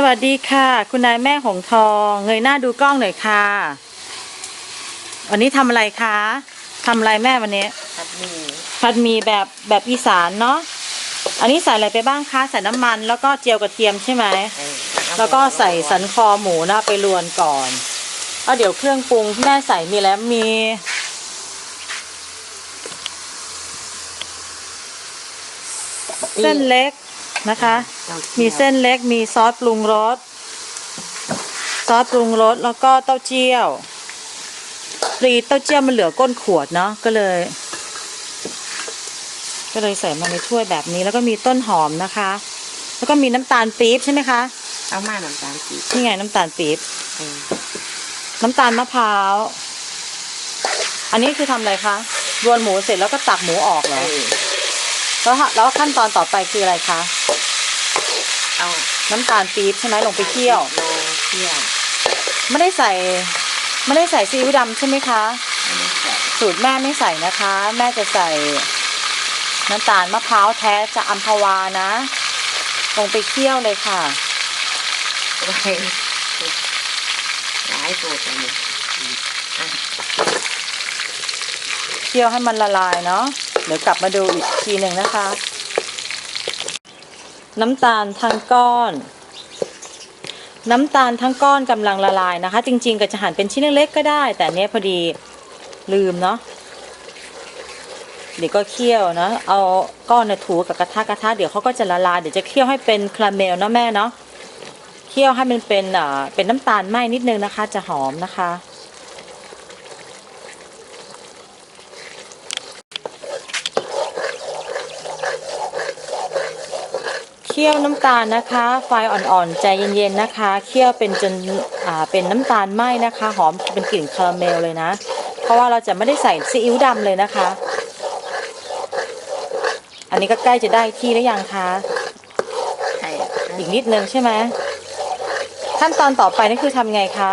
สวัสดีค่ะ คุณนายแม่หงทอง เงยหน้าดูกล้องหน่อยค่ะ วันนี้ทำอะไรคะทำอะไรแม่วันนี้ผัดหมี่ผัดหมีแบบแบบอีสานเนาะอันนี้ใส่อะไรไปบ้างคะใส่น้ำมันแล้วก็เจียวกระเทียมใช่ไหมเออแล้วก็ใส่สันคอหมูนะไปรวนก่อนแล้วเดี๋ยวเครื่องปรุงที่แม่ใส่มีแล้วมีเส้นเล็กนะคะ มีเส้นเล็กมีซอสปรุงรสซอสปรุงรสแล้วก็เต้าเจี้ยวปรีเต้าเจี้ยวมันเหลือก้นขวดเนาะก็เลย ก็เลยใส่มาในถ้วยแบบนี้ แล้วก็มีต้นหอมนะคะ แล้วก็มีน้ำตาลปี๊บใช่ไหมคะเอามาน้ำตาลปี๊บนี่ไงน้ำตาลปี๊บเออน้ำตาลมะพร้าวอันนี้คือทำอะไรคะรวนหมูเสร็จแล้วก็ตักหมูออกเหรเอออแล้วฮะแล้วขั้นตอนต่อไปคืออะไรคะ เอาน้ำตาลปี๊บใช่ไหมลงไปเคี่ยวลงเคี่ยวไม่ได้ใส่ไม่ได้ใส่ซีอิ๊วดำใช่ไหมคะอันนี้ใส่สูตรแม่ไม่ใส่นะคะ แม่จะใส่น้ำตาลมะพร้าวแท้จากอัมพวานะ ลงไปเคี่ยวเลยค่ะไปหลายตัวกันเลยอะเคี่ยวให้มันละลายเนาะเดี๋ยวกลับมาดูอีกทีหนึ่งนะคะ น้ำตาลทั้งก้อน น้ำตาลทั้งก้อนกำลังละลายนะคะ จริง ๆ ก็จะหั่นเป็นชิ้นเล็กๆก็ได้ แต่เนี้ยพอดีลืมเนาะเดี๋ยวก็เคี่ยวนะเอาก้อนเนี่ยถูกับกระทะกระทะเดี๋ยวเขาก็จะละลายเดี๋ยวจะเคี่ยวให้เป็นคาราเมลนะแม่เนาะเคี่ยวให้มันเป็นอ่าเป็นน้ำตาลไหมนิดนึงนะคะ จะหอมนะคะ คี่ยวน้ำตาลนะคะ ไฟอ่อนๆ ใจเย็นๆนะคะ เคี่ยวเป็นจนอ่าเป็นน้ำตาลไหมนะคะ หอมเป็นกลิ่นคาราเมลเลยนะ เพราะว่าเราจะไม่ได้ใส่ซีอิ๊วดำเลยนะคะ อันนี้ก็ใกล้จะได้ที่แล้วยังคะใส่อีกนิดนึงใช่ไหมขั้นตอนต่อไปนี่คือทำไงคะ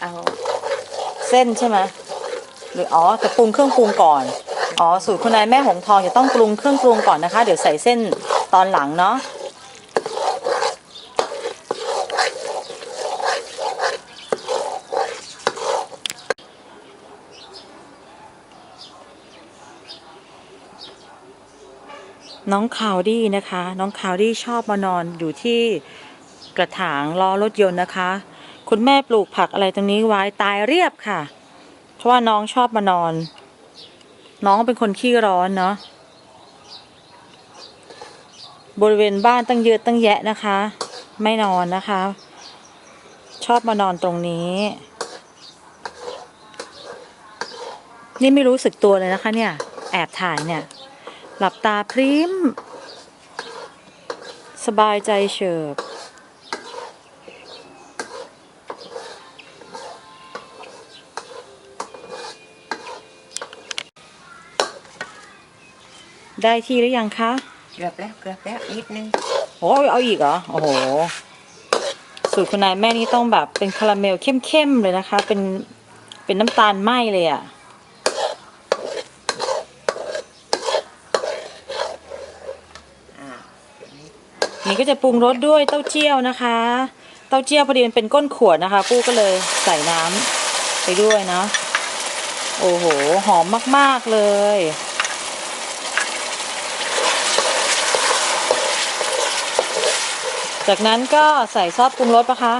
เอาเส้นใช่ไหมหรืออ๋อแต่ปรุงเครื่องปรุงก่อนอ๋อสูตรคุณนายแม่หงทองจะต้องปรุงเครื่องปรุงก่อนนะคะ เดี๋ยวใส่เส้น ตอนหลังเนาะน้องคาวดี้นะคะ น้องคาวดี้ชอบมานอนอยู่ที่กระถางล้อรถยนต์นะคะ คุณแม่ปลูกผักอะไรตรงนี้ไว้ตายเรียบค่ะ เพราะว่าน้องชอบมานอน น้องเป็นคนขี้ร้อนเนาะ บริเวณบ้านตั้งเยอะตั้งแยะนะคะ ไม่นอนนะคะ ชอบมานอนตรงนี้ นี่ไม่รู้สึกตัวเลยนะคะ เนี่ย แอบถ่ายเนี่ย หลับตาพริมสบายใจเฉิบได้ที่หรือยังคะ กือบแล้วเกือบแล้วนิดนึงโอ้ยเอาอีกเหรอโอ้โห สูตรคุณนายแม่นี่ต้องแบบเป็นคาราเมลเข้มๆเลยนะคะ เป็นเป็นน้ำตาลไหมเลยอะ่ะนี่ก็จะปรุงรสด้วยเต้าเจี้ยวนะคะ เต้าเจี้ยวพอดีมันเป็นก้นขวดนะคะปู้ก็เลยใส่น้ำไปด้วยนะ โอ้โห หอมมาก ๆ เลย จากนั้นก็ใส่ซอสปรุงรสปะคะ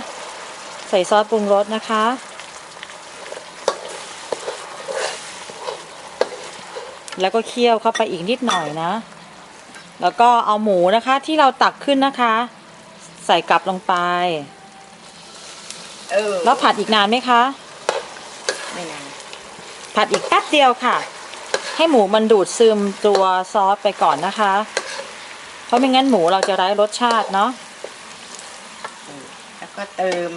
ใส่ซอสปรุงรสนะคะ แล้วก็เคี่ยวเข้าไปอีกนิดหน่อยนะ แล้วก็เอาหมูนะคะที่เราตักขึ้นนะคะ ใส่กลับลงไปเออแล้วผัดอีกนานไหมคะไม่นานผัดอีกแป๊บเดียวค่ะ ให้หมูมันดูดซึมตัวซอสไปก่อนนะคะ เพราะไม่งั้นหมูเราจะไร้รสชาติเนาะเออแล้ว ก็เติม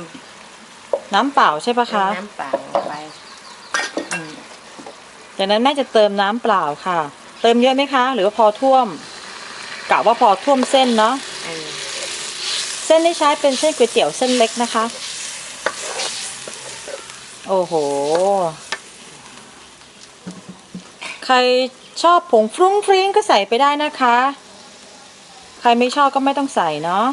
น้ำเปล่าใช่ปะคะ น้ำเปล่าลงไปอืมจากนั้นแม่จะเติมน้ำเปล่าค่ะ เติมเยอะไหมคะ หรือว่าพอท่วมกะว่าพอท่วมเส้นเนาะเออเส้นที่ใช้เป็นเส้นก๋วยเตี๋ยวเส้นเล็กนะคะ โอ้โห ใครชอบผงฟรุ้งฟริ้งก็ใส่ไปได้นะคะ ใครไม่ชอบก็ไม่ต้องใส่เนาะ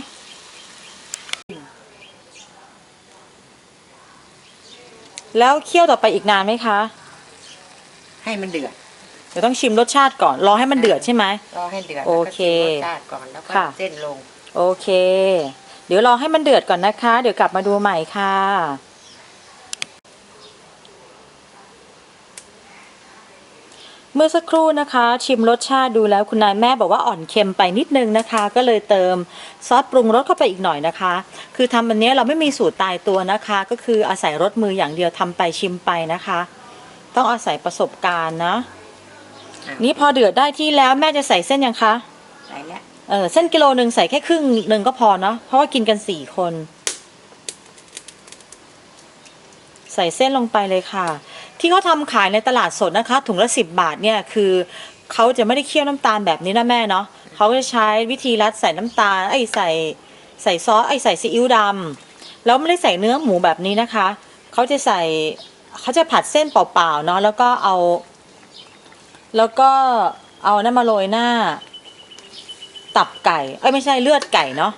แล้วเคี่ยวต่อไปอีกนานไหมคะ ให้มันเดือดเดี๋ยวต้องชิมรสชาติก่อน รอให้มันเดือดใช่ไหม รอให้เดือดโอเคแล้วก็ชิมรสชาติก่อนแล้วก็ค่ะ เส้นลง โอเค เดี๋ยวรอให้มันเดือดก่อนนะคะ เดี๋ยวกลับมาดูใหม่ค่ะ เมื่อสักครู่นะคะ ชิมรสชาติดูแล้วคุณนายแม่บอกว่าอ่อนเค็มไปนิดนึงนะคะ ก็เลยเติมซอสปรุงรสเข้าไปอีกหน่อยนะคะ คือทำอันเนี้ยเราไม่มีสูตรตายตัวนะคะ ก็คืออาศัยรสมืออย่างเดียวทำไปชิมไปนะคะ ต้องอาศัยประสบการณ์นะอะนี่พอเดือดได้ที่แล้วแม่จะใส่เส้นยังคะใส่แล้วเออเส้นกิโลหนึ่งใส่แค่ครึ่งหนึ่งก็พอเนาะเพราะว่ากินกันสี่คน ใส่เส้นลงไปเลยค่ะ ที่เขาทำขายในตลาดสดนะคะ ถุงละสิบบาทเนี่ยคือเขาจะไม่ได้เคี่ยวน้ำตาลแบบนี้นะแม่เนาะเขาจะใช้วิธีรัดใส่น้ำตาลไอ้ใส่ใส่ซอสไอ้ใส่ซีอิ๊วดำแล้วไม่ได้ใส่เนื้อหมูแบบนี้นะคะเขาจะใส่เขาจะผัดเส้นเปล่าๆเนาะแล้วก็เอา แล้วก็เอาน้ำมาโรยหน้า ตับไก่เอ้ยไม่ใช่เลือดไก่เนาะ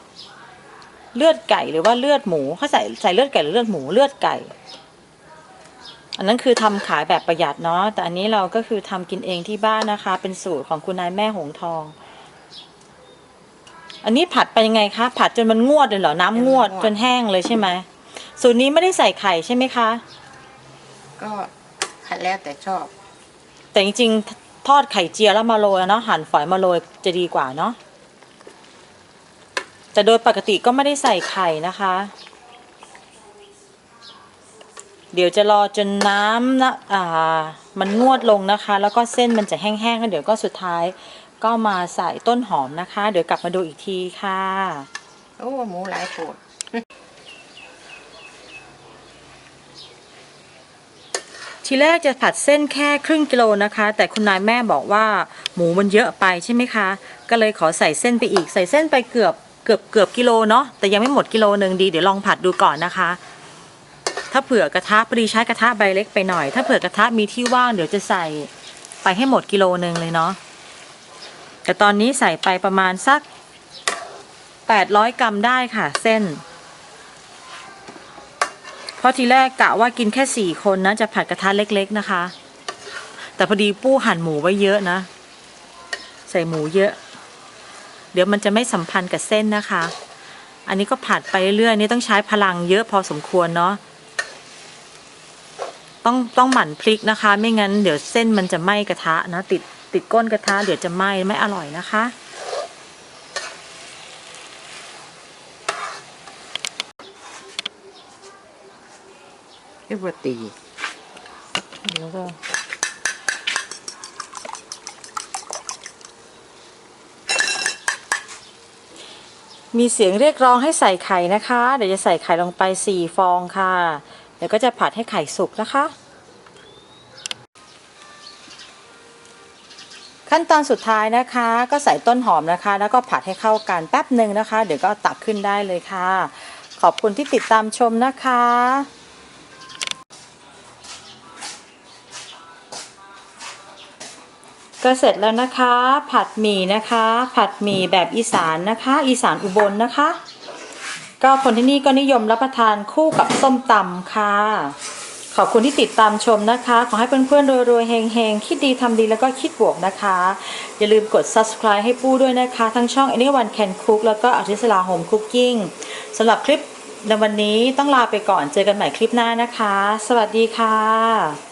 เลือดไก่หรือว่าเลือดหมูเขาใส่ใส่เลือดไก่หรือเลือดหมูเลือดไก่ อันนั้นคือทำขายแบบประหยัดเนาะแต่อันนี้เราก็คือทำกินเองที่บ้านนะคะ เป็นสูตรของคุณนายแม่หงทอง อันนี้ผัดไปยังไงคะผัดจนมันงวดเลยเหรอน้ำงวดจนแห้งเลยใช่ไหมสูตรนี้ไม่ได้ใส่ไข่ใช่ไหมคะ ก็แล้วแต่ชอบ แต่จริงๆ ทอดไข่เจียวแล้วมาโรยเนาะหั่นฝอยมาโรยจะดีกว่าเนาะแต่โดยปกติก็ไม่ได้ใส่ไข่นะคะ เดี๋ยวจะรอจนน้ำนะอ่ามันงวดลงนะคะ แล้วก็เส้นมันจะแห้งๆแล้วเดี๋ยวก็สุดท้ายก็มาใส่ต้นหอมนะคะ เดี๋ยวกลับมาดูอีกทีค่ะ โอ้หมูหลายโปดทีแรกจะผัดเส้นแค่ครึ่งกิโลนะคะ แต่คุณนายแม่บอกว่าหมูมันเยอะไปใช่ไหมคะ ก็เลยขอใส่เส้นไปอีก ใส่เส้นไปเกือบเกือบเกือบกิโลเนาะแต่ยังไม่หมดกิโลหนึ่งดีเดี๋ยวลองผัดดูก่อนนะคะ ถ้าเผื่อกระทะพอดีใช้กระทะใบเล็กไปหน่อย ถ้าเผื่อกระทะมีที่ว่างเดี๋ยวจะใส่ไปให้หมดกิโลนึงเลยเนาะแต่ตอนนี้ใส่ไปประมาณสัก 800 กรัมได้ค่ะ เส้น เพราะทีแรกกะว่ากินแค่สี่คนนะ จะผัดกระทะเล็กๆนะคะ แต่พอดีปู้หั่นหมูไว้เยอะนะ ใส่หมูเยอะ เดี๋ยวมันจะไม่สัมพันธ์กับเส้นนะคะ อันนี้ก็ผัดไปเรื่อยๆนี่ต้องใช้พลังเยอะพอสมควรเนาะ ต้องต้องหมั่นพลิกนะคะ ไม่งั้นเดี๋ยวเส้นมันจะไหม้กระทะนะ ติดติดก้นกระทะเดี๋ยวจะไหม้ไม่อร่อยนะคะ เรียกว่าตีเดี๋ยวก็มีเสียงเรียกร้องให้ใส่ไข่นะคะ เดี๋ยวจะใส่ไข่ลงไปสี่ฟองค่ะ เดี๋ยวก็จะผัดให้ไข่สุกนะคะ ขั้นตอนสุดท้ายนะคะ ก็ใส่ต้นหอมนะคะ แล้วก็ผัดให้เข้ากันแป๊บหนึ่งนะคะ เดี๋ยวก็ตักขึ้นได้เลยค่ะ ขอบคุณที่ติดตามชมนะคะก็เสร็จแล้วนะคะ ผัดหมี่นะคะ ผัดหมี่แบบอีสานนะคะ อีสานอุบลนะคะ ก็คนที่นี่ก็นิยมรับประทานคู่กับส้มตำค่ะ ขอบคุณที่ติดตามชมนะคะ ขอให้เพื่อนๆรวยๆเฮงๆ คิดดีทำดีแล้วก็คิดบวกนะคะ อย่าลืมกด subscribe ให้ปู้ด้วยนะคะ ทั้งช่อง Anyone Can Cook แล้วก็อ t i s l a Home Cooking สำหรับคลิปในวันนี้ต้องลาไปก่อนเจอกันใหม่คลิปหน้านะคะ สวัสดีค่ะ